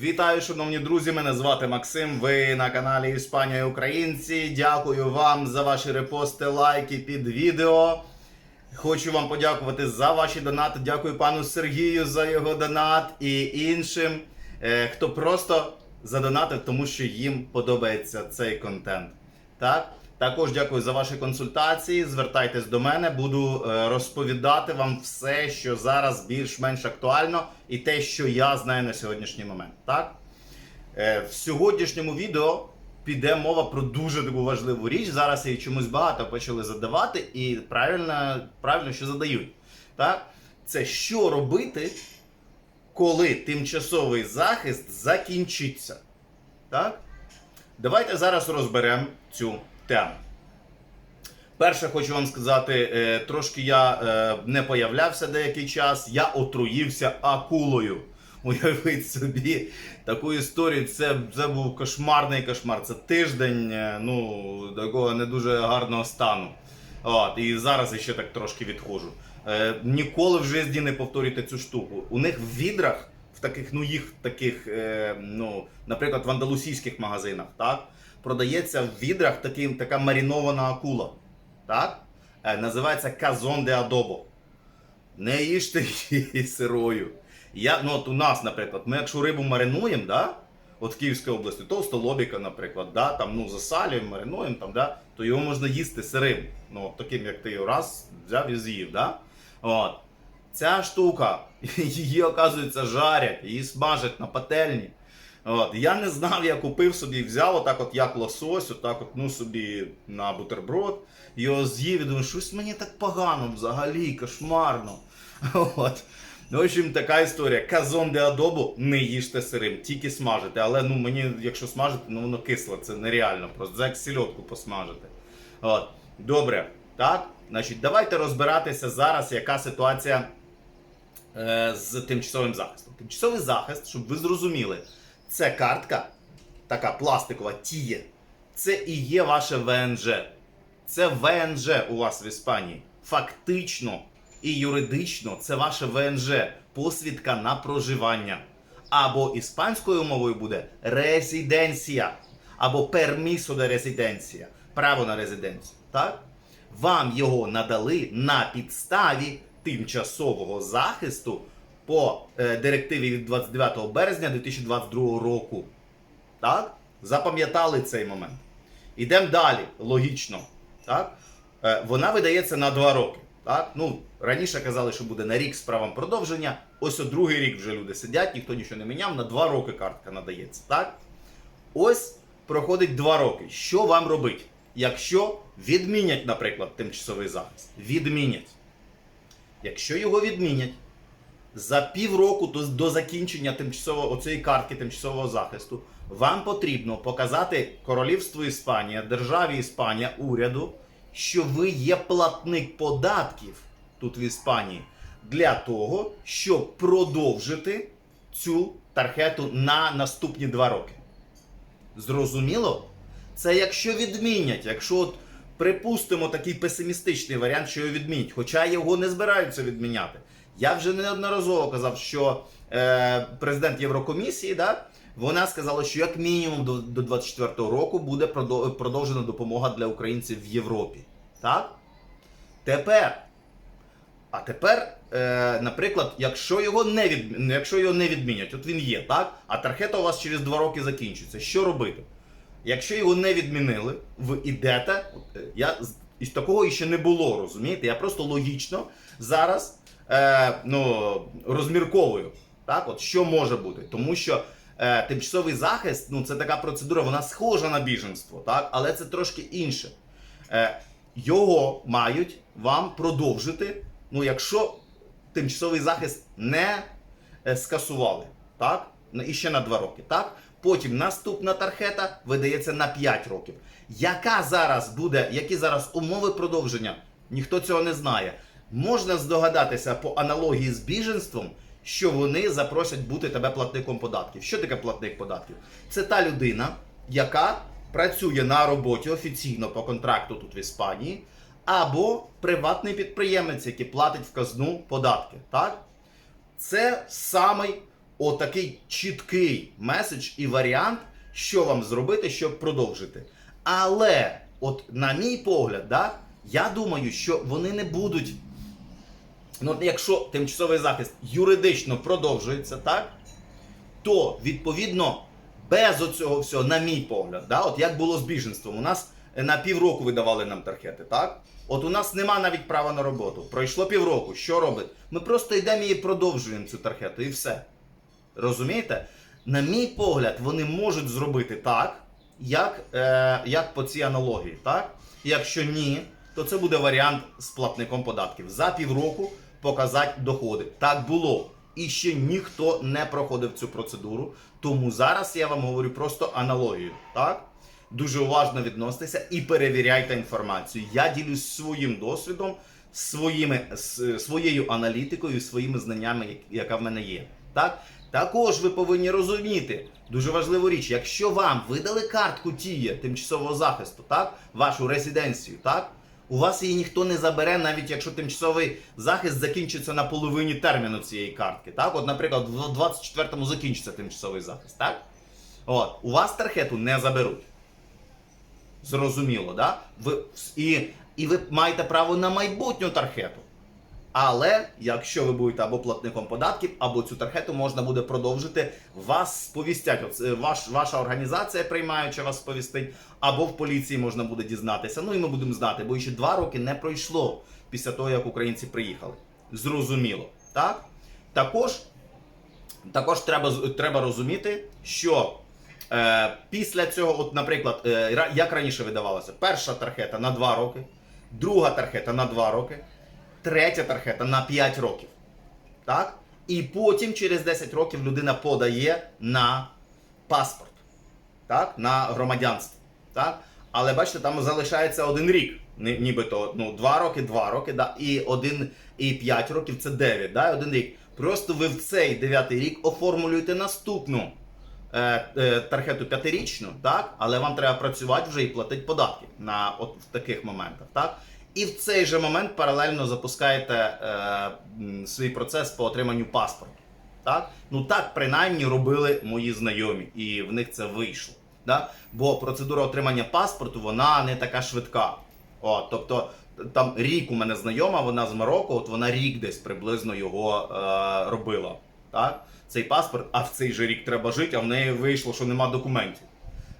Вітаю, шановні друзі! Мене звати Максим. Ви на каналі Іспанія Українці. Дякую вам за ваші репости, лайки під відео. Хочу вам подякувати за ваші донати. Дякую пану Сергію за його донат і іншим, е, хто просто задонатив, тому що їм подобається цей контент. Так? Також дякую за ваші консультації. Звертайтесь до мене, буду е, розповідати вам все, що зараз більш-менш актуально, і те, що я знаю на сьогоднішній момент. Так? Е, В сьогоднішньому відео піде мова про дуже таку важливу річ. Зараз її чомусь багато почали задавати, і правильно, правильно що задають. Так? Це що робити, коли тимчасовий захист закінчиться. Так? Давайте зараз розберемо цю тему. Перше, хочу вам сказати, е, трошки я е, не появлявся деякий час, я отруївся акулою. Уявіть собі таку історію. Це, це був кошмарний кошмар. Це тиждень е, ну, такого не дуже гарного стану. От, і зараз я ще так трошки відходжу. Е, ніколи в житті не повторюйте цю штуку. У них в відрах, таких, ну їх таких, е, ну, наприклад, в андалусійських магазинах, так, продається в відрах такий, така марінована акула. Так? Е, називається казон де адобо. Не їжте її сирою. Я, ну, от у нас, наприклад, ми якщо рибу маринуємо, да? от в Київській області, толстолобіка, наприклад, да? там, ну, засалюємо, маринуємо, там, да? то його можна їсти сирим. Ну, таким, як ти його раз взяв і з'їв. Да? От. Ця штука, її, оказується, жарять, її смажать на пательні. От. Я не знав, я купив собі, взяв отак, от як лосось, отак, от, ну собі на бутерброд, його з'їв і думаю, щось мені так погано взагалі, кошмарно. От. Ну, В общем, така історія. Казон де адобу не їжте сирим, тільки смажите. Але ну мені, якщо смажити, ну воно кисло, це нереально. Просто за як сільотку посмажити. От. Добре. Так, значить, давайте розбиратися зараз, яка ситуація з тимчасовим захистом. Тимчасовий захист, щоб ви зрозуміли, це картка, така пластикова, тіє. Це і є ваше ВНЖ. Це ВНЖ у вас в Іспанії. Фактично і юридично це ваше ВНЖ, посвідка на проживання. Або іспанською мовою буде резиденція, або пермісо де резиденція, право на резиденцію. Так? Вам його надали на підставі тимчасового захисту по е, директиві від 29 березня 2022 року. Так? Запам'ятали цей момент. Ідемо далі, логічно. Так? Е, вона видається на 2 роки. Так? Ну, раніше казали, що буде на рік з правом продовження. Ось о другий рік вже люди сидять, ніхто нічого не міняв, на 2 роки картка надається. Так? Ось проходить 2 роки. Що вам робити? Якщо відмінять, наприклад, тимчасовий захист, відмінять. Якщо його відмінять, за півроку до, до закінчення тимчасового оцієї картки тимчасового захисту вам потрібно показати Королівству Іспанія, державі Іспанія, уряду, що ви є платник податків тут в Іспанії для того, щоб продовжити цю тархету на наступні два роки. Зрозуміло? Це якщо відмінять, якщо от припустимо такий песимістичний варіант, що його відмінять, хоча його не збираються відміняти. Я вже неодноразово казав, що е, президент Єврокомісії, да, вона сказала, що як мінімум до, до 24-го року буде продовжена допомога для українців в Європі. Так? Тепер. А тепер, е, наприклад, якщо його не від, якщо його не відмінять, от він є, так? А тархета у вас через 2 роки закінчиться. Що робити? Якщо його не відмінили, ви ідете. е, Я з- такого ще не було, розумієте? Я просто логічно зараз е, ну, розмірковую. Так, от що може бути? Тому що е, тимчасовий захист, ну це така процедура, вона схожа на біженство, так, але це трошки інше. Е, його мають вам продовжити, ну якщо тимчасовий захист не скасували, так? І ще на 2 роки, так? Потім наступна тархета видається на 5 років. Яка зараз буде, які зараз умови продовження? Ніхто цього не знає. Можна здогадатися по аналогії з біженством, що вони запросять бути тебе платником податків. Що таке платник податків? Це та людина, яка працює на роботі офіційно по контракту тут в Іспанії, або приватний підприємець, який платить в казну податки. Так? Це самий отакий чіткий меседж і варіант, що вам зробити, щоб продовжити. Але, от на мій погляд, да, я думаю, що вони не будуть. Ну, якщо тимчасовий захист юридично продовжується, так? то відповідно без оцього всього, на мій погляд, да, от як було з біженством, у нас на півроку видавали нам тархети, так? От у нас нема навіть права на роботу. Пройшло півроку. Що робить? Ми просто йдемо і продовжуємо цю тархету, і все. Розумієте? На мій погляд, вони можуть зробити так, як, е, як по цій аналогії. Так? Якщо ні, то це буде варіант з платником податків. За півроку показати доходи. Так було. І ще ніхто не проходив цю процедуру. Тому зараз я вам говорю просто аналогію. Так? Дуже уважно відноситеся і перевіряйте інформацію. Я ділюсь своїм досвідом, своїми, своєю аналітикою, своїми знаннями, яка в мене є. Так? Також ви повинні розуміти дуже важливу річ, якщо вам видали картку тіє тимчасового захисту, так, вашу резиденцію, так, у вас її ніхто не забере, навіть якщо тимчасовий захист закінчиться на половині терміну цієї картки. Так, от, наприклад, в 24-му закінчиться тимчасовий захист, так? От, у вас тархету не заберуть. Зрозуміло, да? Ви, і, і ви маєте право на майбутню тархету. Але якщо ви будете або платником податків, або цю тархету можна буде продовжити, вас сповістять. Ваш, ваша організація приймаюча вас сповістить, або в поліції можна буде дізнатися. Ну і ми будемо знати, бо ще два роки не пройшло після того, як українці приїхали. Зрозуміло, так? Також, також треба, треба розуміти, що е, після цього, от, наприклад, е, як раніше видавалося, перша тархета на 2 роки, друга тархета на 2 роки третя тархета на 5 років. Так? І потім через 10 років людина подає на паспорт, так? на громадянство. Так? Але бачите, там залишається один рік. Нібито ну, 2 роки, 2 роки, да? і 1 і 5 років це 9, да? один рік. Просто ви в цей 9 рік оформлюєте наступну е, е, тархету п'ятирічну, так? але вам треба працювати вже і платити податки на от в таких моментах. Так? І в цей же момент паралельно запускаєте е, свій процес по отриманню паспорту. Так? Ну так принаймні робили мої знайомі, і в них це вийшло. Да? Бо процедура отримання паспорту вона не така швидка. О, тобто там рік у мене знайома, вона з Марокко, от вона рік десь приблизно його е, робила. Так? Цей паспорт, а в цей же рік треба жити, а в неї вийшло, що нема документів.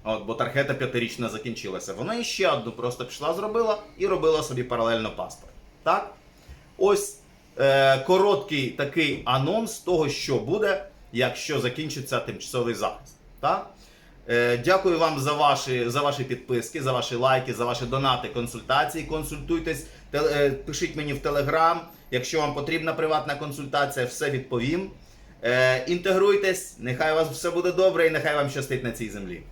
От, бо тархета п'ятирічна закінчилася. Вона іще одну просто пішла, зробила і робила собі паралельно паспорт. Так? Ось е, короткий такий анонс того, що буде, якщо закінчиться тимчасовий захист. Так? Е, дякую вам за ваші, за ваші підписки, за ваші лайки, за ваші донати, консультації. Консультуйтесь, те- е, пишіть мені в Телеграм. Якщо вам потрібна приватна консультація, все відповім. Е, інтегруйтесь, нехай у вас все буде добре і нехай вам щастить на цій землі.